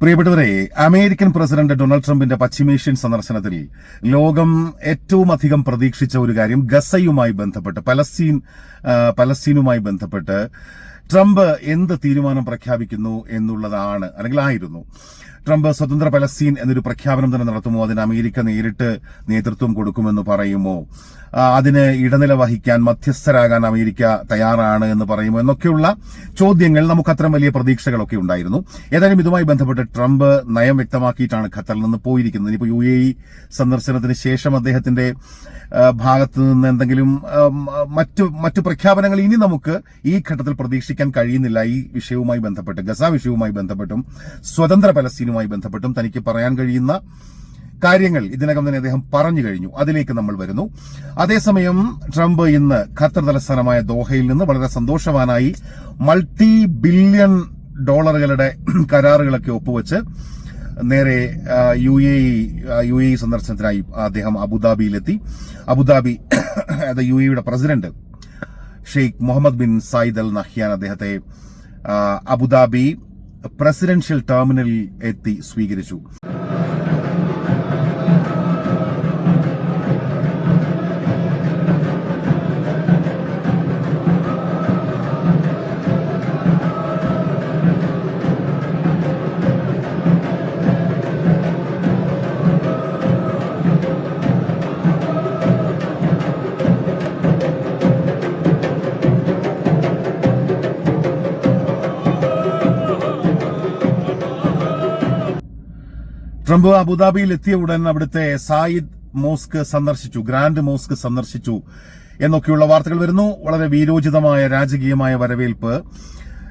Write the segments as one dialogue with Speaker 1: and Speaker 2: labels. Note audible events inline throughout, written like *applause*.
Speaker 1: പ്രിയപ്പെട്ടവരെ American president Donald ട്രംപിന്റെ പശ്ചിമേഷ്യൻ സന്ദർശനത്തിൽ ലോകം ഏറ്റവും അധികം പ്രതീക്ഷിച്ച ഒരു കാര്യം ഗസയുമായി ബന്ധപ്പെട്ട് പലസ്തീൻ പലസ്തീനുമായി ബന്ധപ്പെട്ട് ട്രംപ് എന്ത് തീരുമാനം പ്രഖ്യാപിക്കുന്നു എന്നുള്ളതാണ് അല്ലെങ്കിൽ ആയിരുന്നു. ട്രംപ് സ്വതന്ത്ര പലസ്തീൻ എന്നൊരു പ്രഖ്യാപനം തന്നെ നടത്തുമോ? അതിന് അമേരിക്ക നേരിട്ട് നേതൃത്വം കൊടുക്കുമെന്ന് പറയുമോ? അതിന് ഇടനില വഹിക്കാൻ മധ്യസ്ഥരാകാൻ അമേരിക്ക തയ്യാറാണ് എന്ന് പറയുമോ? എന്നൊക്കെയുള്ള ചോദ്യങ്ങൾ നമുക്ക് അത്രയും വലിയ പ്രതീക്ഷകളൊക്കെ ഉണ്ടായിരുന്നു. ഏതായാലും ഇതുമായി ബന്ധപ്പെട്ട് ട്രംപ് നയം വ്യക്തമാക്കിയിട്ടാണ് ഖത്തറിൽ നിന്ന് പോയിരിക്കുന്നത്. ഇനിയിപ്പോൾ യു എ ഇ സന്ദർശനത്തിന് ശേഷം അദ്ദേഹത്തിന്റെ ഭാഗത്ത് നിന്ന് എന്തെങ്കിലും മറ്റു മറ്റു പ്രഖ്യാപനങ്ങൾ ഇനി നമുക്ക് ഈ ഘട്ടത്തിൽ പ്രതീക്ഷിക്കാൻ കഴിയുന്നില്ല ഈ വിഷയവുമായി ബന്ധപ്പെട്ട്. ഗസ വിഷയവുമായി ബന്ധപ്പെട്ടും സ്വതന്ത്ര പലസ്തീനുമായി ബന്ധപ്പെട്ടും തനിക്ക് പറയാൻ കഴിയുന്ന കാര്യങ്ങൾ ഇതിനകം തന്നെ അദ്ദേഹം പറഞ്ഞു കഴിഞ്ഞു. അതിലേക്ക് നമ്മൾ വരുന്നു. അതേസമയം ട്രംപ് ഇന്ന് ഖത്തർ തലസ്ഥാനമായ ദോഹയിൽ നിന്ന് വളരെ സന്തോഷവാനായി മൾട്ടി ബില്യൺ ഡോളറുകളുടെ *clears throat* കരാറുകളൊക്കെ ഒപ്പുവെച്ച് നേരെ യു എ യു എ സന്ദർശനത്തിനായി അദ്ദേഹം അബുദാബിയിലെത്തി. അബുദാബി *clears throat* അത് യു എയുടെ president Sheikh Mohammed bin Zayed Al Nahyan അദ്ദേഹത്തെ അബുദാബി പ്രസിഡൻഷ്യൽ ടെർമിനലിൽ എത്തി സ്വീകരിച്ചു. ട്രംപ് അബുദാബിയിൽ എത്തിയ ഉടൻ അവിടുത്തെ സായിദ് മോസ്ക് സന്ദർശിച്ചു ഗ്രാൻഡ് മോസ്ക് സന്ദർശിച്ചു എന്നൊക്കെയുള്ള വാർത്തകൾ വരുന്നു. വളരെ വീരോചിതമായ രാജകീയമായ വരവേൽപ്പ്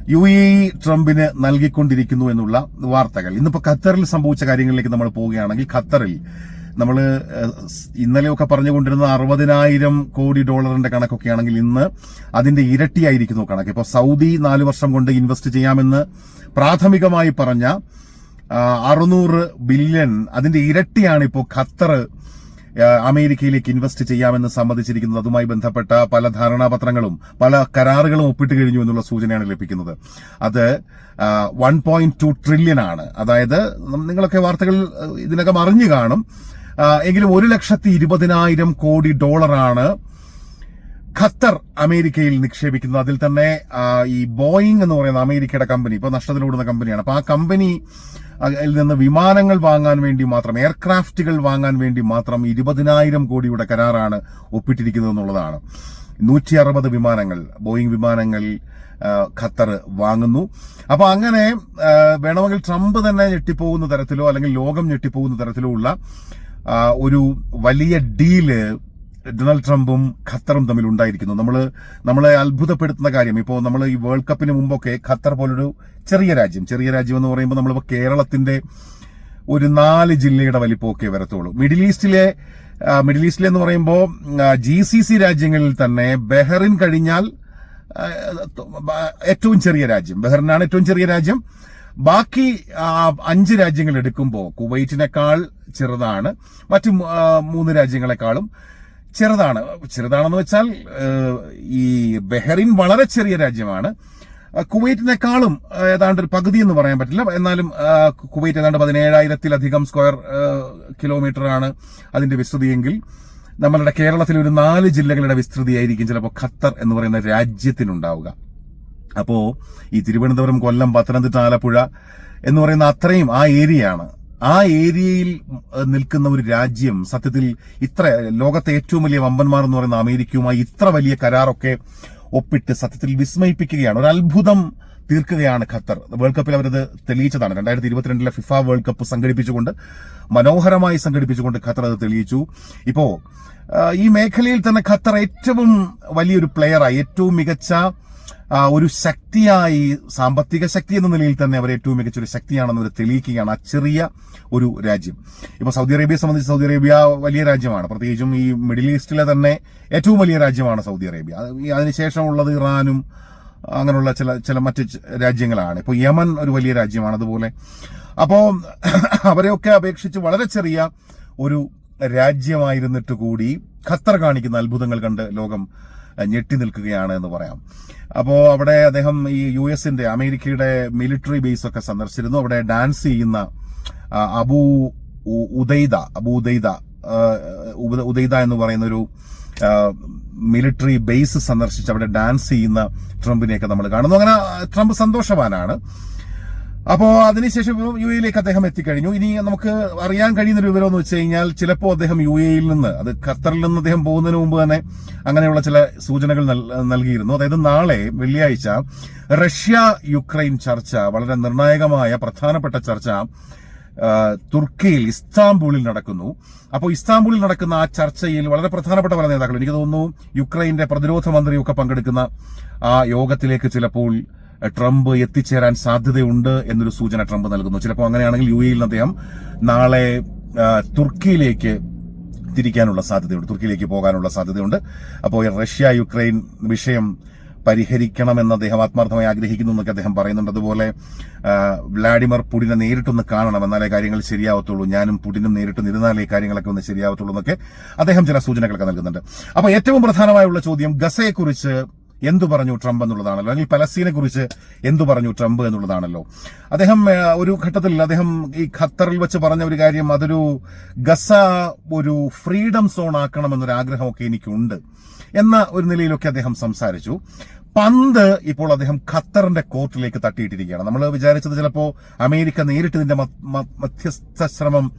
Speaker 1: യു എ ഇ ട്രംപിന് നൽകിക്കൊണ്ടിരിക്കുന്നു എന്നുള്ള വാർത്തകൾ. ഇന്നിപ്പോൾ ഖത്തറിൽ സംഭവിച്ച കാര്യങ്ങളിലേക്ക് നമ്മൾ പോവുകയാണെങ്കിൽ ഖത്തറിൽ നമ്മൾ ഇന്നലെയൊക്കെ പറഞ്ഞുകൊണ്ടിരുന്ന അറുപതിനായിരം കോടി ഡോളറിന്റെ കണക്കൊക്കെയാണെങ്കിൽ ഇന്ന് അതിന്റെ ഇരട്ടിയായിരിക്കുന്നു കണക്ക്. ഇപ്പോൾ സൗദി നാലു വർഷം കൊണ്ട് ഇൻവെസ്റ്റ് ചെയ്യാമെന്ന് പ്രാഥമികമായി പറഞ്ഞ അറുന്നൂറ് ബില്യൺ അതിന്റെ ഇരട്ടിയാണ് ഇപ്പോൾ ഖത്തർ അമേരിക്കയിലേക്ക് ഇൻവെസ്റ്റ് ചെയ്യാമെന്ന് സമ്മതിച്ചിരിക്കുന്നത്. അതുമായി ബന്ധപ്പെട്ട പല ധാരണാപത്രങ്ങളും പല കരാറുകളും ഒപ്പിട്ട് കഴിഞ്ഞു എന്നുള്ള സൂചനയാണ് ലഭിക്കുന്നത്. അത് വൺ പോയിന്റ് ടു ട്രില്യൺ ആണ്. അതായത് നിങ്ങളൊക്കെ വാർത്തകൾ ഇതിനകം അറിഞ്ഞു കാണും. എങ്കിലും ഒരു ലക്ഷത്തി ഇരുപതിനായിരം കോടി ഡോളറാണ് ഖത്തർ അമേരിക്കയിൽ നിക്ഷേപിക്കുന്നത്. അതിൽ തന്നെ ഈ ബോയിങ് എന്ന് പറയുന്ന അമേരിക്കയുടെ കമ്പനി ഇപ്പൊ നഷ്ടത്തിലോടുന്ന കമ്പനിയാണ്. അപ്പൊ ആ കമ്പനി അതിൽ നിന്ന് വിമാനങ്ങൾ വാങ്ങാൻ വേണ്ടി മാത്രം എയർക്രാഫ്റ്റുകൾ വാങ്ങാൻ വേണ്ടി മാത്രം ഇരുപതിനായിരം കോടിയുടെ കരാറാണ് ഒപ്പിട്ടിരിക്കുന്നത് എന്നുള്ളതാണ്. നൂറ്റി അറുപത് വിമാനങ്ങൾ ബോയിങ് വിമാനങ്ങൾ ഖത്തർ വാങ്ങുന്നു. അപ്പൊ അങ്ങനെ വേണമെങ്കിൽ ട്രംപ് തന്നെ ഞെട്ടിപ്പോകുന്ന തരത്തിലോ അല്ലെങ്കിൽ ലോകം ഞെട്ടിപ്പോകുന്ന തരത്തിലോ ഉള്ള ഒരു വലിയ ഡീൽ ഡൊണാൾഡ് ട്രംപും ഖത്തറും തമ്മിൽ ഉണ്ടായിരിക്കുന്നു. നമ്മൾ നമ്മളെ അത്ഭുതപ്പെടുത്തുന്ന കാര്യം ഇപ്പോൾ നമ്മൾ ഈ വേൾഡ് കപ്പിന് മുമ്പൊക്കെ ഖത്തർ പോലൊരു ചെറിയ രാജ്യം ചെറിയ രാജ്യം എന്ന് പറയുമ്പോൾ നമ്മളിപ്പോൾ കേരളത്തിന്റെ ഒരു നാല് ജില്ലയുടെ വലിപ്പമൊക്കെ വരത്തുള്ളൂ. മിഡിൽ ഈസ്റ്റിലെ മിഡിൽ ഈസ്റ്റിലെ എന്ന് പറയുമ്പോൾ ജി സി സി രാജ്യങ്ങളിൽ തന്നെ ബഹറിൻ കഴിഞ്ഞാൽ ഏറ്റവും ചെറിയ രാജ്യം. ബഹറിനാണ് ഏറ്റവും ചെറിയ രാജ്യം. ബാക്കി അഞ്ച് രാജ്യങ്ങൾ എടുക്കുമ്പോൾ കുവൈറ്റിനേക്കാൾ ചെറുതാണ്. മറ്റു മൂന്ന് രാജ്യങ്ങളെക്കാളും ചെറുതാണ്. ചെറുതാണെന്ന് വെച്ചാൽ ഈ ബഹറിൻ വളരെ ചെറിയ രാജ്യമാണ്. കുവൈറ്റിനേക്കാളും ഏതാണ്ട് ഒരു പകുതി എന്ന് പറയാൻ പറ്റില്ല. എന്നാലും കുവൈറ്റ് ഏതാണ്ട് പതിനേഴായിരത്തിലധികം സ്ക്വയർ കിലോമീറ്റർ ആണ് അതിന്റെ വിസ്തൃതിയെങ്കിൽ. നമ്മളുടെ കേരളത്തിൽ ഒരു നാല് ജില്ലകളുടെ വിസ്തൃതിയായിരിക്കും ചിലപ്പോൾ ഖത്തർ എന്ന് പറയുന്ന രാജ്യത്തിനുണ്ടാവുക. അപ്പോൾ ഈ തിരുവനന്തപുരം കൊല്ലം പത്തനംതിട്ട ആലപ്പുഴ എന്ന് പറയുന്ന അത്രയും ആ ഏരിയയാണ്. ആ ഏരിയയിൽ നിൽക്കുന്ന ഒരു രാജ്യം സത്യത്തിൽ ഇത്ര ലോകത്തെ ഏറ്റവും വലിയ വമ്പന്മാർ എന്ന് പറയുന്ന അമേരിക്കയുമായി ഇത്ര വലിയ കരാറൊക്കെ ഒപ്പിട്ട് സത്യത്തിൽ വിസ്മയിപ്പിക്കുകയാണ്. ഒരു അത്ഭുതം തീർക്കുകയാണ് ഖത്തർ. വേൾഡ് കപ്പിൽ അവരത് തെളിയിച്ചതാണ്. രണ്ടായിരത്തി ഇരുപത്തിരണ്ടിലെ ഫിഫ വേൾഡ് കപ്പ് സംഘടിപ്പിച്ചുകൊണ്ട് മനോഹരമായി സംഘടിപ്പിച്ചുകൊണ്ട് ഖത്തർ അത് തെളിയിച്ചു. ഇപ്പോ ഈ മേഖലയിൽ തന്നെ ഖത്തർ ഏറ്റവും വലിയൊരു പ്ലെയറായി ഏറ്റവും മികച്ച ഒരു ശക്തിയായി സാമ്പത്തിക ശക്തി എന്ന നിലയിൽ തന്നെ അവർ ഏറ്റവും മികച്ച ഒരു ശക്തിയാണെന്ന് അവർ തെളിയിക്കുകയാണ് ആ ചെറിയ ഒരു രാജ്യം. ഇപ്പൊ സൗദി അറേബ്യയെ സംബന്ധിച്ച് സൗദി അറേബ്യ വലിയ രാജ്യമാണ്. പ്രത്യേകിച്ചും ഈ മിഡിൽ ഈസ്റ്റിലെ തന്നെ ഏറ്റവും വലിയ രാജ്യമാണ് സൗദി അറേബ്യ. അതിനുശേഷമുള്ളത് ഇറാനും അങ്ങനെയുള്ള ചില ചില മറ്റ് രാജ്യങ്ങളാണ്. ഇപ്പോൾ യമൻ ഒരു വലിയ രാജ്യമാണ് അതുപോലെ. അപ്പോൾ അവരെയൊക്കെ അപേക്ഷിച്ച് വളരെ ചെറിയ ഒരു രാജ്യമായിരുന്നിട്ട് കൂടി ഖത്തർ കാണിക്കുന്ന അത്ഭുതങ്ങൾ കണ്ട് ലോകം ഞെട്ടി നിൽക്കുകയാണ് എന്ന് പറയാം. അപ്പോൾ അവിടെ അദ്ദേഹം ഈ യു എസിന്റെ അമേരിക്കയുടെ മിലിറ്ററി ബേസ് ഒക്കെ സന്ദർശിച്ചിരുന്നു. അവിടെ ഡാൻസ് ചെയ്യുന്ന അബു ഉദൈദ അബു ഉദൈദ ഉദൈദ എന്ന് പറയുന്ന ഒരു മിലിറ്ററി ബേസ് സന്ദർശിച്ച് അവിടെ ഡാൻസ് ചെയ്യുന്ന ട്രംപിനെയൊക്കെ നമ്മൾ കാണുന്നു. അങ്ങനെ ട്രംപ് സന്തോഷവാനാണ്. അപ്പോ അതിനുശേഷം യു എയിലേക്ക് അദ്ദേഹം എത്തിക്കഴിഞ്ഞു. ഇനി നമുക്ക് അറിയാൻ കഴിയുന്ന ഒരു വിവരം എന്ന് വെച്ച് കഴിഞ്ഞാൽ ചിലപ്പോൾ അദ്ദേഹം യു എയിൽ നിന്ന് അത് ഖത്തറിൽ നിന്ന് അദ്ദേഹം പോകുന്നതിന് മുമ്പ് തന്നെ അങ്ങനെയുള്ള ചില സൂചനകൾ നൽ- നൽകിയിരുന്നു. അതായത് നാളെ വെള്ളിയാഴ്ച റഷ്യ യുക്രൈൻ ചർച്ച വളരെ നിർണായകമായ പ്രധാനപ്പെട്ട ചർച്ച തുർക്കിയിൽ ഇസ്താംബൂളിൽ നടക്കുന്നു. അപ്പോൾ ഇസ്താംബൂളിൽ നടക്കുന്ന ആ ചർച്ചയിൽ വളരെ പ്രധാനപ്പെട്ട പല നേതാക്കൾ എനിക്ക് തോന്നുന്നു യുക്രൈന്റെ പ്രതിരോധ മന്ത്രിയൊക്കെ പങ്കെടുക്കുന്ന ആ യോഗത്തിലേക്ക് ചിലപ്പോൾ ട്രംപ് എത്തിച്ചേരാൻ സാധ്യതയുണ്ട് എന്നൊരു സൂചന ട്രംപ് നൽകുന്നു. ചിലപ്പോൾ അങ്ങനെയാണെങ്കിൽ യു എയിൽ അദ്ദേഹം നാളെ തുർക്കിയിലേക്ക് തിരിക്കാനുള്ള സാധ്യതയുണ്ട്. തുർക്കിയിലേക്ക് പോകാനുള്ള സാധ്യതയുണ്ട്. അപ്പോൾ റഷ്യ യുക്രൈൻ വിഷയം പരിഹരിക്കണമെന്ന് അദ്ദേഹം ആത്മാർത്ഥമായി ആഗ്രഹിക്കുന്നു എന്നൊക്കെ അദ്ദേഹം പറയുന്നുണ്ട്. അതുപോലെ വ്ളാഡിമിർ പുടിനെ നേരിട്ടൊന്ന് കാണണം എന്നാലേ കാര്യങ്ങൾ ശരിയാവത്തുള്ളൂ. ഞാനും പുടിനും നേരിട്ട് നിരുന്നാലേ കാര്യങ്ങളൊക്കെ ഒന്ന് ശരിയാവത്തുള്ളൂ എന്നൊക്കെ അദ്ദേഹം ചില സൂചനകളൊക്കെ നൽകുന്നുണ്ട്. അപ്പോൾ ഏറ്റവും പ്രധാനമായുള്ള ചോദ്യം ഗസയെക്കുറിച്ച് എന്തു പറഞ്ഞു ട്രംപ് എന്നുള്ളതാണല്ലോ? അല്ലെങ്കിൽ പലസ്തീനെ കുറിച്ച് എന്തു പറഞ്ഞു ട്രംപ് എന്നുള്ളതാണല്ലോ? അദ്ദേഹം ഒരു ഘട്ടത്തിൽ അദ്ദേഹം ഈ ഖത്തറിൽ വെച്ച് പറഞ്ഞ ഒരു കാര്യം അതൊരു ഗസ ഒരു ഫ്രീഡം സോൺ ആക്കണമെന്നൊരു ആഗ്രഹമൊക്കെ എനിക്കുണ്ട് എന്ന ഒരു നിലയിലൊക്കെ അദ്ദേഹം സംസാരിച്ചു. പന്ത് ഇപ്പോൾ അദ്ദേഹം ഖത്തറിന്റെ കോർട്ടിലേക്ക് തട്ടിയിട്ടിരിക്കുകയാണ്. നമ്മൾ വിചാരിച്ചത് ചിലപ്പോ അമേരിക്ക നേരിട്ട് ഇതിന്റെ മധ്യസ്ഥ ശ്രമം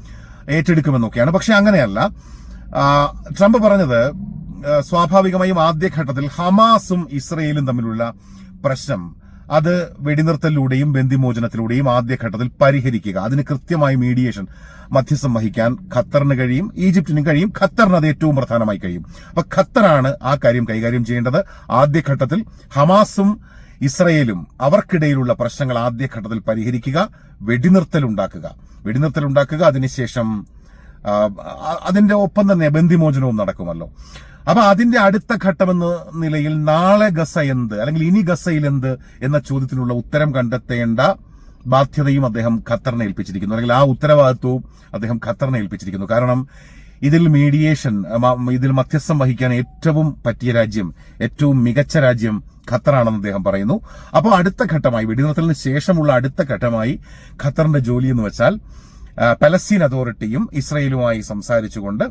Speaker 1: ഏറ്റെടുക്കുമെന്നൊക്കെയാണ്. പക്ഷെ അങ്ങനെയല്ല. ട്രംപ് പറഞ്ഞത് സ്വാഭാവികമായും ആദ്യഘട്ടത്തിൽ ഹമാസും ഇസ്രയേലും തമ്മിലുള്ള പ്രശ്നം. അത് വെടിനിർത്തലിലൂടെയും ബന്ദിമോചനത്തിലൂടെയും ആദ്യഘട്ടത്തിൽ പരിഹരിക്കുക. അതിന് കൃത്യമായി മീഡിയേഷൻ മധ്യസ്ഥം വഹിക്കാൻ ഖത്തറിന് കഴിയും ഈജിപ്തിനും കഴിയും ഖത്തറിന് അത് ഏറ്റവും പ്രധാനമായി കഴിയും. അപ്പൊ ഖത്തറാണ് ആ കാര്യം കൈകാര്യം ചെയ്യേണ്ടത്. ആദ്യഘട്ടത്തിൽ ഹമാസും ഇസ്രയേലും അവർക്കിടയിലുള്ള പ്രശ്നങ്ങൾ ആദ്യഘട്ടത്തിൽ പരിഹരിക്കുക വെടിനിർത്തൽ ഉണ്ടാക്കുക അതിനുശേഷം അതിന്റെ ഒപ്പം തന്നെ ബന്ധിമോചനവും നടക്കുമല്ലോ. അപ്പൊ അതിന്റെ അടുത്ത ഘട്ടമെന്ന നിലയിൽ നാളെ ഗസ എന്ത് അല്ലെങ്കിൽ ഇനി ഗസയിൽ എന്ത് എന്ന ചോദ്യത്തിനുള്ള ഉത്തരം കണ്ടെത്തേണ്ട ബാധ്യതയും അദ്ദേഹം ഖത്തറിനെ ഏൽപ്പിച്ചിരിക്കുന്നു. അല്ലെങ്കിൽ ആ ഉത്തരവാദിത്വവും അദ്ദേഹം ഖത്തറിനെ ഏൽപ്പിച്ചിരിക്കുന്നു. കാരണം ഇതിൽ മീഡിയേഷൻ ഇതിൽ മധ്യസ്ഥം വഹിക്കാൻ ഏറ്റവും പറ്റിയ രാജ്യം ഏറ്റവും മികച്ച രാജ്യം ഖത്തറാണെന്ന് അദ്ദേഹം പറയുന്നു. അപ്പോൾ അടുത്ത ഘട്ടമായി വെടിനിർത്തലിന് ശേഷമുള്ള അടുത്ത ഘട്ടമായി ഖത്തറിന്റെ ജോലി എന്ന് വെച്ചാൽ പലസ്തീൻ അതോറിറ്റിയും ഇസ്രയേലുമായി സംസാരിച്ചുകൊണ്ട്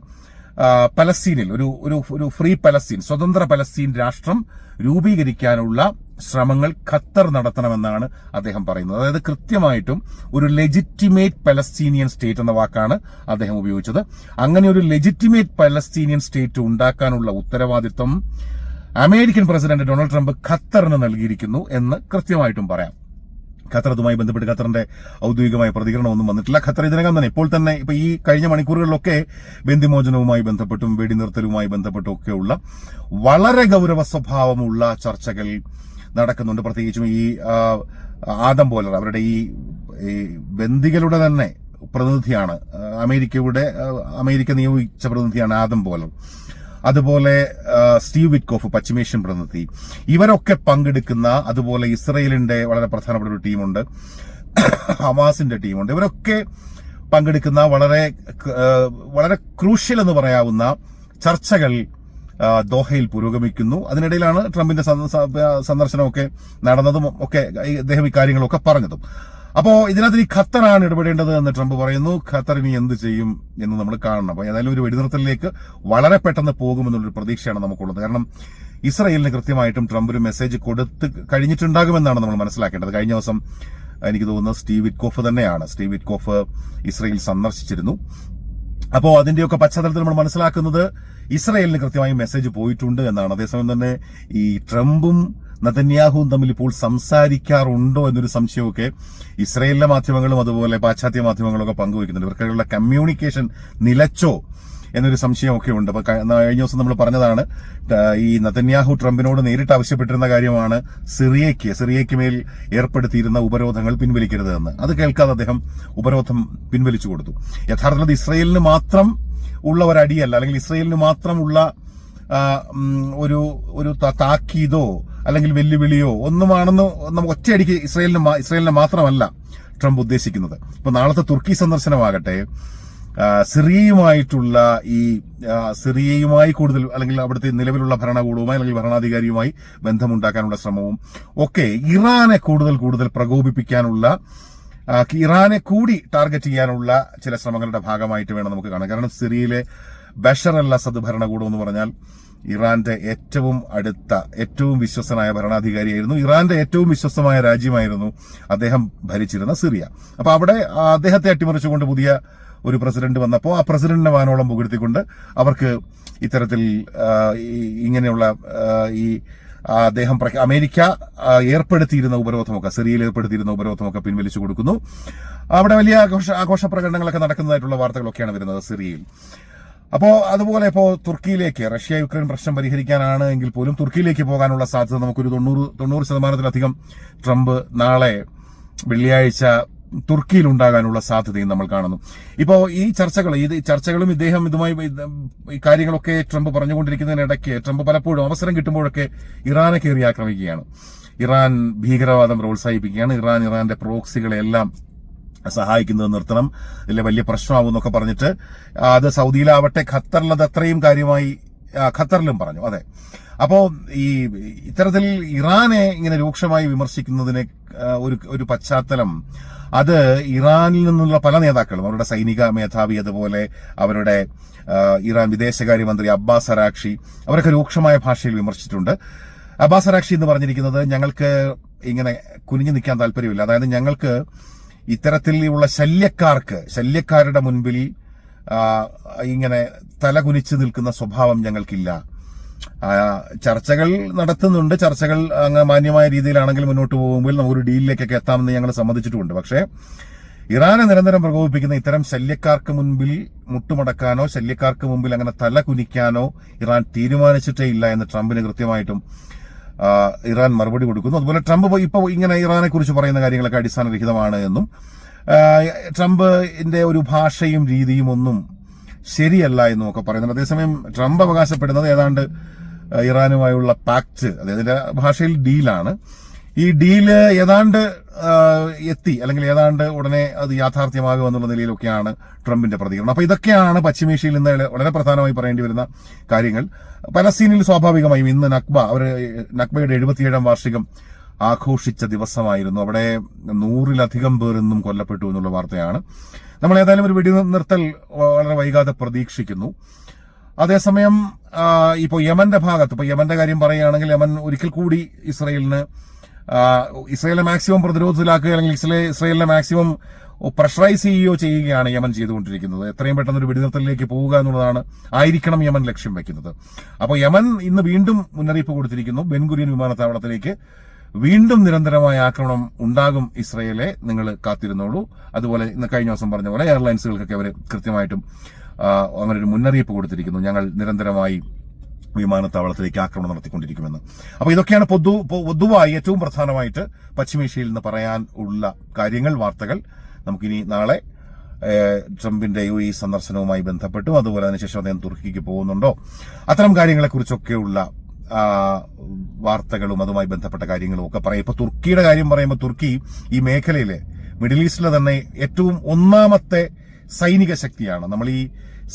Speaker 1: പലസ്തീനിൽ ഒരു ഒരു ഫ്രീ പലസ്തീൻ സ്വതന്ത്ര പലസ്തീൻ രാഷ്ട്രം രൂപീകരിക്കാനുള്ള ശ്രമങ്ങൾ ഖത്തർ നടത്തണമെന്നാണ് അദ്ദേഹം പറയുന്നത്. അതായത് കൃത്യമായിട്ടും ഒരു ലെജിറ്റിമേറ്റ് പലസ്തീനിയൻ സ്റ്റേറ്റ് എന്ന വാക്കാണ് അദ്ദേഹം ഉപയോഗിച്ചത്. അങ്ങനെ ഒരു ലെജിറ്റിമേറ്റ് പലസ്തീനിയൻ സ്റ്റേറ്റ് ഉണ്ടാക്കാനുള്ള ഉത്തരവാദിത്വം അമേരിക്കൻ പ്രസിഡന്റ് ഡൊണാൾഡ് ട്രംപ് ഖത്തറിന് നൽകിയിരിക്കുന്നു എന്ന് കൃത്യമായിട്ടും പറയാം. ഖത്തർ അതുമായി ബന്ധപ്പെട്ട് ഖത്തറിന്റെ ഔദ്യോഗികമായ പ്രതികരണമൊന്നും വന്നിട്ടില്ല. ഖത്തർ ഇതിനകം തന്നെ ഇപ്പോൾ തന്നെ ഇപ്പൊ ഈ കഴിഞ്ഞ മണിക്കൂറുകളിലൊക്കെ ബന്ധിമോചനവുമായി ബന്ധപ്പെട്ടും വെടിനിർത്തലുമായി ബന്ധപ്പെട്ടും ഒക്കെയുള്ള വളരെ ഗൗരവ സ്വഭാവമുള്ള ചർച്ചകൾ നടക്കുന്നുണ്ട്. പ്രത്യേകിച്ചും ഈ ആദം പോലർ അവരുടെ ഈ ബന്ദികളുടെ തന്നെ പ്രതിനിധിയാണ് അമേരിക്കയുടെ അമേരിക്ക നിയോഗിച്ച പ്രതിനിധിയാണ് ആദം പോലർ. അതുപോലെ സ്റ്റീവ് വിറ്റ്കോഫ് പശ്ചിമേഷ്യൻ പ്രതിനിധി. ഇവരൊക്കെ പങ്കെടുക്കുന്ന അതുപോലെ ഇസ്രയേലിന്റെ വളരെ പ്രധാനപ്പെട്ട ഒരു ടീമുണ്ട്. ഹമാസിന്റെ ടീമുണ്ട്. ഇവരൊക്കെ പങ്കെടുക്കുന്ന വളരെ വളരെ ക്രൂഷ്യൽ എന്ന് പറയാവുന്ന ചർച്ചകൾ ദോഹയിൽ പുരോഗമിക്കുന്നു. അതിനിടയിലാണ് ട്രംപിന്റെ സന്ദർശനമൊക്കെ നടന്നതും ഒക്കെ ഈ അദ്ദേഹം ഇക്കാര്യങ്ങളൊക്കെ പറഞ്ഞതും. അപ്പോ ഇതിനകത്ത് ഈ ഖത്തറാണ് ഇടപെടേണ്ടത് എന്ന് ട്രംപ് പറയുന്നു. ഖത്തർ ഇനി എന്ത് ചെയ്യും എന്ന് നമ്മൾ കാണണം. അപ്പൊ ഏതായാലും ഒരു വെടിനിർത്തലിലേക്ക് വളരെ പെട്ടെന്ന് പോകുമെന്നുള്ളൊരു പ്രതീക്ഷയാണ് നമുക്കുള്ളത്. കാരണം ഇസ്രയേലിന് കൃത്യമായിട്ടും ട്രംപ് ഒരു മെസ്സേജ് കൊടുത്ത് കഴിഞ്ഞിട്ടുണ്ടാകുമെന്നാണ് നമ്മൾ മനസ്സിലാക്കേണ്ടത്. കഴിഞ്ഞ ദിവസം എനിക്ക് തോന്നുന്നത് സ്റ്റീവ് വിറ്റ്കോഫ് തന്നെയാണ്. സ്റ്റീവ് വിറ്റ്കോഫ് ഇസ്രയേൽ സന്ദർശിച്ചിരുന്നു. അപ്പോൾ അതിന്റെയൊക്കെ പശ്ചാത്തലത്തിൽ നമ്മൾ മനസ്സിലാക്കുന്നത് ഇസ്രയേലിന് കൃത്യമായി മെസ്സേജ് പോയിട്ടുണ്ട് എന്നാണ്. അതേസമയം തന്നെ ഈ ട്രംപും നതന്യാഹുവും തമ്മിൽ ഇപ്പോൾ സംസാരിക്കാറുണ്ടോ എന്നൊരു സംശയമൊക്കെ ഇസ്രയേലിലെ മാധ്യമങ്ങളും അതുപോലെ പാശ്ചാത്യ മാധ്യമങ്ങളും ഒക്കെ പങ്കുവയ്ക്കുന്നുണ്ട്. ഇവർക്കുള്ള കമ്മ്യൂണിക്കേഷൻ നിലച്ചോ എന്നൊരു സംശയമൊക്കെ ഉണ്ട്. അപ്പൊ കഴിഞ്ഞ ദിവസം നമ്മൾ പറഞ്ഞതാണ് ഈ നതന്യാഹു ട്രംപിനോട് നേരിട്ട് ആവശ്യപ്പെട്ടിരുന്ന കാര്യമാണ് സിറിയയ്ക്ക് സിറിയയ്ക്ക് മേൽ ഏർപ്പെടുത്തിയിരുന്ന ഉപരോധങ്ങൾ പിൻവലിക്കരുത് എന്ന്. അത് കേൾക്കാതെ അദ്ദേഹം ഉപരോധം പിൻവലിച്ചു കൊടുത്തു. യഥാർത്ഥത്തിൽ ഇസ്രയേലിന് മാത്രം ഉള്ള ഒരടിയല്ല അല്ലെങ്കിൽ ഇസ്രയേലിന് മാത്രമുള്ള ഒരു ഒരു താക്കീതോ അല്ലെങ്കിൽ വെല്ലുവിളിയോ ഒന്നുമാണെന്ന് നമുക്ക് ഒറ്റയടിക്ക് ഇസ്രയേലിന് ഇസ്രയേലിന് മാത്രമല്ല ട്രംപ് ഉദ്ദേശിക്കുന്നത്. ഇപ്പൊ നാളത്തെ തുർക്കി സന്ദർശനമാകട്ടെ സിറിയയുമായിട്ടുള്ള ഈ സിറിയയുമായി കൂടുതൽ അല്ലെങ്കിൽ അവിടുത്തെ നിലവിലുള്ള ഭരണകൂടവുമായി അല്ലെങ്കിൽ ഭരണാധികാരിയുമായി ബന്ധമുണ്ടാക്കാനുള്ള ശ്രമവും ഒക്കെ ഇറാനെ കൂടുതൽ കൂടുതൽ പ്രകോപിപ്പിക്കാനുള്ള ഇറാനെ കൂടി ടാർഗറ്റ് ചെയ്യാനുള്ള ചില ശ്രമങ്ങളുടെ ഭാഗമായിട്ട് വേണം നമുക്ക് കാണാൻ. കാരണം സിറിയയിലെ ബഷർ അൽ ഭരണകൂടം എന്ന് പറഞ്ഞാൽ ഇറാന്റെ ഏറ്റവും അടുത്ത ഏറ്റവും വിശ്വസനായ ഭരണാധികാരിയായിരുന്നു. ഇറാന്റെ ഏറ്റവും വിശ്വസ്തമായ രാജ്യമായിരുന്നു അദ്ദേഹം ഭരിച്ചിരുന്ന സിറിയ. അപ്പൊ അവിടെ അദ്ദേഹത്തെ അട്ടിമറിച്ചുകൊണ്ട് പുതിയ ഒരു പ്രസിഡന്റ് വന്നപ്പോൾ ആ പ്രസിഡന്റിനെ വാനോളം പുകഴ്ത്തിക്കൊണ്ട് അവർക്ക് ഇത്തരത്തിൽ ഇങ്ങനെയുള്ള ഈ അദ്ദേഹം അമേരിക്ക ഏർപ്പെടുത്തിയിരുന്ന ഉപരോധമൊക്കെ സിറിയയിൽ ഏർപ്പെടുത്തിയിരുന്ന ഉപരോധമൊക്കെ പിൻവലിച്ചു കൊടുക്കുന്നു. അവിടെ വലിയ ആഘോഷ ആഘോഷ പ്രകടനങ്ങളൊക്കെ നടക്കുന്നതായിട്ടുള്ള വാർത്തകളൊക്കെയാണ് വരുന്നത് സിറിയയിൽ. അപ്പോ അതുപോലെ ഇപ്പോ തുർക്കിയിലേക്ക് റഷ്യ യുക്രൈൻ പ്രശ്നം പരിഹരിക്കാനാണ് എങ്കിൽ പോലും തുർക്കിയിലേക്ക് പോകാനുള്ള സാധ്യത നമുക്കൊരു തൊണ്ണൂറ് തൊണ്ണൂറ് ശതമാനത്തിലധികം ട്രംപ് നാളെ വെള്ളിയാഴ്ച തുർക്കിയിൽ ഉണ്ടാകാനുള്ള സാധ്യതയും നമ്മൾ കാണുന്നു. ഇപ്പോ ഈ ചർച്ചകൾ ഇത് ചർച്ചകളും ഇദ്ദേഹം ഇതുമായി ഈ കാര്യങ്ങളൊക്കെ ട്രംപ് പറഞ്ഞുകൊണ്ടിരിക്കുന്നതിനിടയ്ക്ക് ട്രംപ് പലപ്പോഴും അവസരം കിട്ടുമ്പോഴൊക്കെ ഇറാനെ കയറി ആക്രമിക്കുകയാണ്. ഇറാൻ ഭീകരവാദം പ്രോത്സാഹിപ്പിക്കുകയാണ്. ഇറാൻ ഇറാന്റെ പ്രോക്സികളെല്ലാം സഹായിക്കുന്നത് നിർത്തണം. ഇല്ല വലിയ പ്രശ്നമാവും എന്നൊക്കെ പറഞ്ഞിട്ട് അത് സൗദിയിലാവട്ടെ ഖത്തറിലത് അത്രയും കാര്യമായി ഖത്തറിലും പറഞ്ഞു അതെ. അപ്പോൾ ഈ ഇത്തരത്തിൽ ഇറാനെ ഇങ്ങനെ രൂക്ഷമായി വിമർശിക്കുന്നതിന് ഒരു ഒരു പശ്ചാത്തലം അത് ഇറാനിൽ നിന്നുള്ള പല നേതാക്കളും അവരുടെ സൈനിക മേധാവി അതുപോലെ അവരുടെ ഇറാൻ വിദേശകാര്യമന്ത്രി അബ്ബാസ് അറാക്ഷി അവരൊക്കെ രൂക്ഷമായ ഭാഷയിൽ വിമർശിച്ചിട്ടുണ്ട്. അബ്ബാസ് അറാക്ഷി എന്ന് പറഞ്ഞിരിക്കുന്നത് ഞങ്ങൾക്ക് ഇങ്ങനെ കുനിഞ്ഞു നിൽക്കാൻ താല്പര്യമില്ല. അതായത് ഞങ്ങൾക്ക് ഇത്തരത്തിലുള്ള ശല്യക്കാർക്ക് ശല്യക്കാരുടെ മുൻപിൽ ഇങ്ങനെ തല കുനിച്ച് നിൽക്കുന്ന സ്വഭാവം ഞങ്ങൾക്കില്ല. ചർച്ചകൾ നടത്തുന്നുണ്ട്. ചർച്ചകൾ അങ്ങ് മാന്യമായ രീതിയിലാണെങ്കിൽ മുന്നോട്ട് പോകുമ്പോൾ നമുക്കൊരു ഡീലിലേക്കൊക്കെ എത്താമെന്ന് ഞങ്ങൾ സമ്മതിച്ചിട്ടുമുണ്ട് പക്ഷേ ഇറാനെ നിരന്തരം പ്രകോപിപ്പിക്കുന്ന ഇത്തരം ശല്യക്കാർക്ക് മുൻപിൽ മുട്ടുമടക്കാനോ ശല്യക്കാർക്ക് മുമ്പിൽ അങ്ങനെ തല കുനിക്കാനോ ഇറാൻ തീരുമാനിച്ചിട്ടേ ഇല്ല എന്ന് ട്രംപിന് കൃത്യമായിട്ടും ഇറാൻ മറുപടി കൊടുക്കുന്നു. അതുപോലെ ട്രംപ് ഇപ്പോൾ ഇങ്ങനെ ഇറാനെ കുറിച്ച് പറയുന്ന കാര്യങ്ങളൊക്കെ അടിസ്ഥാനരഹിതമാണ് എന്നും ട്രംപിന്റെ ഒരു ഭാഷയും രീതിയും ഒന്നും ശരിയല്ല എന്നും ഒക്കെ പറയുന്നുണ്ട്. അതേസമയം ട്രംപ് അവകാശപ്പെടുന്നത് ഏതാണ്ട് ഇറാനുമായുള്ള പാക്ട് അതായത് ഭാഷയിൽ ഡീലാണ്. ഈ ഡീൽ ഏതാണ്ട് എത്തി. അല്ലെങ്കിൽ ഏതാണ്ട് ഉടനെ അത് യാഥാർത്ഥ്യമാകും എന്നുള്ള നിലയിലൊക്കെയാണ് ട്രംപിന്റെ പ്രതികരണം. അപ്പൊ ഇതൊക്കെയാണ് പശ്ചിമേഷ്യയിൽ ഇന്ന് വളരെ പ്രധാനമായി പറയേണ്ടി വരുന്ന കാര്യങ്ങൾ. പലസ്തീനിൽ സ്വാഭാവികമായും ഇന്ന് നക്ബ അവർ നക്ബയുടെ എഴുപത്തിയേഴാം വാർഷികം ആഘോഷിച്ച ദിവസമായിരുന്നു. അവിടെ നൂറിലധികം പേർ ഇന്നും കൊല്ലപ്പെട്ടു എന്നുള്ള വാർത്തയാണ്. നമ്മൾ ഏതായാലും ഒരു വെടി നിർത്തൽ വളരെ വൈകാതെ പ്രതീക്ഷിക്കുന്നു. അതേസമയം ഇപ്പോൾ യമന്റെ ഭാഗത്ത് ഇപ്പോൾ യമന്റെ കാര്യം പറയുകയാണെങ്കിൽ യമൻ ഒരിക്കൽ കൂടി ഇസ്രയേലിന് ഇസ്രയേലിനെ മാക്സിമം പ്രതിരോധത്തിലാക്കുക അല്ലെങ്കിൽ ഇസ്രേ- ഇസ്രയേലിനെ മാക്സിമം പ്രഷറൈസ് ചെയ്യുകയോ ചെയ്യുകയാണ് യമൻ ചെയ്തുകൊണ്ടിരിക്കുന്നത്. എത്രയും പെട്ടെന്ന് ഒരു വെടിനിർത്തലിലേക്ക് പോവുക എന്നുള്ളതാണ് ആയിരിക്കണം യമൻ ലക്ഷ്യം വെക്കുന്നത്. അപ്പോൾ യമൻ ഇന്ന് വീണ്ടും മുന്നറിയിപ്പ് കൊടുത്തിരിക്കുന്നു. ബെൻഗുരിയൻ വിമാനത്താവളത്തിലേക്ക് വീണ്ടും നിരന്തരമായ ആക്രമണം ഉണ്ടാകും ഇസ്രയേലെ. നിങ്ങൾ കാത്തിരുന്നോളൂ. അതുപോലെ ഇന്ന് കഴിഞ്ഞ ദിവസം പറഞ്ഞ പോലെ എയർലൈൻസുകൾക്കൊക്കെ അവർ കൃത്യമായിട്ടും അങ്ങനെ ഒരു മുന്നറിയിപ്പ് കൊടുത്തിരിക്കുന്നു. ഞങ്ങൾ നിരന്തരമായി വിമാനത്താവളത്തിലേക്ക് ആക്രമണം നടത്തിക്കൊണ്ടിരിക്കുമെന്ന്. അപ്പോൾ ഇതൊക്കെയാണ് പൊതു പൊതുവായി ഏറ്റവും പ്രധാനമായിട്ട് പശ്ചിമേഷ്യയിൽ നിന്ന് പറയാൻ ഉള്ള കാര്യങ്ങൾ വാർത്തകൾ. നമുക്കിനി നാളെ ട്രംപിന്റെ യു ഇ സന്ദർശനവുമായി ബന്ധപ്പെട്ടും അതുപോലെ അതിനുശേഷം അദ്ദേഹം തുർക്കിക്ക് പോകുന്നുണ്ടോ? അത്തരം കാര്യങ്ങളെക്കുറിച്ചൊക്കെയുള്ള വാർത്തകളും അതുമായി ബന്ധപ്പെട്ട കാര്യങ്ങളും ഒക്കെ പറയും. ഇപ്പൊ തുർക്കിയുടെ കാര്യം പറയുമ്പോൾ തുർക്കി ഈ മേഖലയിലെ മിഡിൽ ഈസ്റ്റിലെ തന്നെ ഏറ്റവും ഒന്നാമത്തെ സൈനിക ശക്തിയാണ്. നമ്മൾ ഈ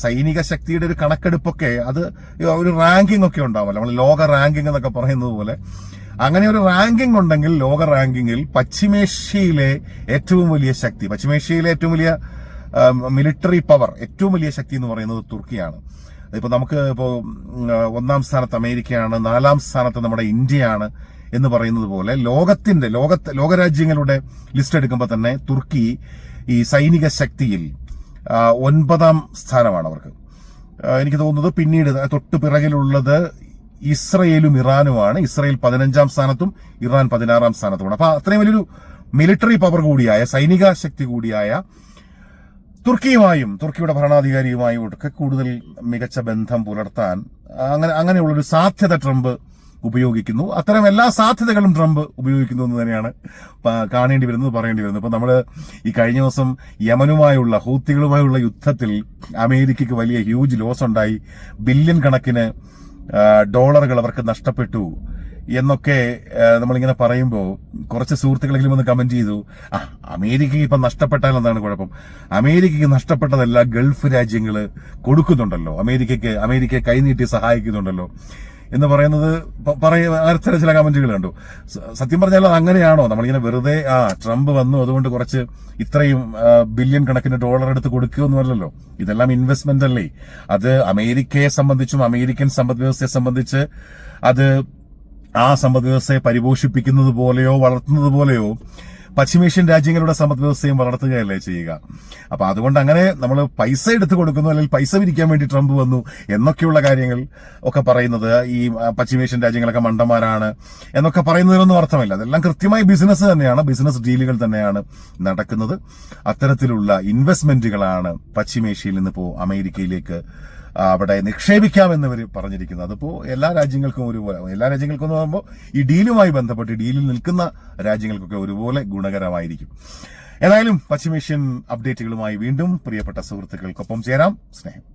Speaker 1: സൈനിക ശക്തിയുടെ ഒരു കണക്കെടുപ്പൊക്കെ അത് ഒരു റാങ്കിംഗ് ഒക്കെ ഉണ്ടാവുമല്ലോ. നമ്മൾ ലോക റാങ്കിംഗ് എന്നൊക്കെ പറയുന്നത് പോലെ. അങ്ങനെ ഒരു റാങ്കിംഗ് ഉണ്ടെങ്കിൽ ലോക റാങ്കിങ്ങിൽ പശ്ചിമേഷ്യയിലെ ഏറ്റവും വലിയ ശക്തി പശ്ചിമേഷ്യയിലെ ഏറ്റവും വലിയ മിലിറ്ററി പവർ ഏറ്റവും വലിയ ശക്തി എന്ന് പറയുന്നത് തുർക്കിയാണ്. ഇപ്പൊ നമുക്ക് ഇപ്പോൾ ഒന്നാം സ്ഥാനത്ത് അമേരിക്കയാണ് നാലാം സ്ഥാനത്ത് നമ്മുടെ ഇന്ത്യയാണ് എന്ന് പറയുന്നത് പോലെ ലോകത്തിന്റെ ലോകത്ത് ലോകരാജ്യങ്ങളുടെ ലിസ്റ്റ് എടുക്കുമ്പോൾ തന്നെ തുർക്കി ഈ സൈനിക ശക്തിയിൽ ഒൻപതാം സ്ഥാനമാണ് അവർക്ക് എനിക്ക് തോന്നുന്നത് പിന്നീട് തൊട്ട് പിറകിലുള്ളത് ഇസ്രയേലും ഇറാനുമാണ്. ഇസ്രയേൽ പതിനഞ്ചാം സ്ഥാനത്തും ഇറാൻ പതിനാറാം സ്ഥാനത്തുമാണ്. അപ്പൊ അത്രയും വലിയൊരു മിലിറ്ററി പവർ കൂടിയായ സൈനിക ശക്തി കൂടിയായ തുർക്കിയുമായും തുർക്കിയുടെ ഭരണാധികാരിയുമായും ഒക്കെ കൂടുതൽ മികച്ച ബന്ധം പുലർത്താൻ അങ്ങനെ അങ്ങനെയുള്ളൊരു സാധ്യത ട്രംപ് ഉപയോഗിക്കുന്നു. അത്തരം എല്ലാ സാധ്യതകളും ട്രംപ് ഉപയോഗിക്കുന്നു എന്ന് തന്നെയാണ് കാണേണ്ടി വരുന്നത് പറയേണ്ടി വരുന്നത്. ഇപ്പം നമ്മൾ ഈ കഴിഞ്ഞ ദിവസം യമനുമായുള്ള ഹൂത്തികളുമായുള്ള യുദ്ധത്തിൽ അമേരിക്കയ്ക്ക് വലിയ ഹ്യൂജ് ലോസ് ഉണ്ടായി. ബില്യൺ കണക്കിന് ഡോളറുകൾ അവർക്ക് നഷ്ടപ്പെട്ടു എന്നൊക്കെ നമ്മളിങ്ങനെ പറയുമ്പോൾ കുറച്ച് സുഹൃത്തുക്കളെങ്കിലും ഒന്ന് കമന്റ് ചെയ്തു. ആ അമേരിക്കയ്ക്ക് ഇപ്പം നഷ്ടപ്പെട്ടാൽ എന്താണ് കുഴപ്പം? അമേരിക്കയ്ക്ക് നഷ്ടപ്പെട്ടതല്ല ഗൾഫ് രാജ്യങ്ങൾ കൊടുക്കുന്നുണ്ടല്ലോ. അമേരിക്കയ്ക്ക് അമേരിക്കയെ കൈനീട്ടി സഹായിക്കുന്നുണ്ടല്ലോ. എന്ന് പറയുന്നത് പറയുന്ന പറയ അത്തരം ചില കമന്റുകൾ കണ്ടു. സത്യം പറഞ്ഞാൽ അത് അങ്ങനെയാണോ? നമ്മളിങ്ങനെ വെറുതെ ആ ട്രംപ് വന്നു അതുകൊണ്ട് കുറച്ച് ഇത്രയും ബില്യൺ കണക്കിന് ഡോളർ എടുത്ത് കൊടുക്കുകയൊന്നുമല്ലല്ലോ ഇതെല്ലാം ഇൻവെസ്റ്റ്മെന്റ് അല്ലേ? അത് അമേരിക്കയെ സംബന്ധിച്ചും അമേരിക്കൻ സമ്പദ് വ്യവസ്ഥയെ സംബന്ധിച്ച് അത് ആ സമ്പദ് വ്യവസ്ഥയെ പരിപോഷിപ്പിക്കുന്നത് പോലെയോ വളർത്തുന്നത് പോലെയോ പശ്ചിമേഷ്യൻ രാജ്യങ്ങളുടെ സമ്പദ് വ്യവസ്ഥയും വളർത്തുകയല്ലേ ചെയ്യുക. അപ്പൊ അതുകൊണ്ട് അങ്ങനെ നമ്മൾ പൈസ എടുത്തു കൊടുക്കുന്നു അല്ലെങ്കിൽ പൈസ വിരിക്കാൻ വേണ്ടി ട്രംപ് വന്നു എന്നൊക്കെയുള്ള കാര്യങ്ങൾ ഒക്കെ പറയുന്നത് ഈ പശ്ചിമേഷ്യൻ രാജ്യങ്ങളൊക്കെ മണ്ടന്മാരാണ് എന്നൊക്കെ പറയുന്നതിനൊന്നും അർത്ഥമില്ല. അതെല്ലാം കൃത്യമായി ബിസിനസ് തന്നെയാണ് ബിസിനസ് ഡീലുകൾ തന്നെയാണ് നടക്കുന്നത്. അത്തരത്തിലുള്ള ഇൻവെസ്റ്റ്മെന്റുകളാണ് പശ്ചിമേഷ്യയിൽ നിന്ന് ഇപ്പോൾ അമേരിക്കയിലേക്ക് അവിടെ നിക്ഷേപിക്കാമെന്ന് ഇവർ പറഞ്ഞിരിക്കുന്നത്. അതിപ്പോൾ എല്ലാ രാജ്യങ്ങൾക്കും ഒരുപോലെ. എല്ലാ രാജ്യങ്ങൾക്കും എന്ന് പറയുമ്പോൾ ഈ ഡീലുമായി ബന്ധപ്പെട്ട് ഡീലിൽ നിൽക്കുന്ന രാജ്യങ്ങൾക്കൊക്കെ ഒരുപോലെ ഗുണകരമായിരിക്കും. ഏതായാലും പശ്ചിമേഷ്യൻ അപ്ഡേറ്റുകളുമായി വീണ്ടും പ്രിയപ്പെട്ട സുഹൃത്തുക്കൾക്കൊപ്പം ചേരാം. സ്നേഹം.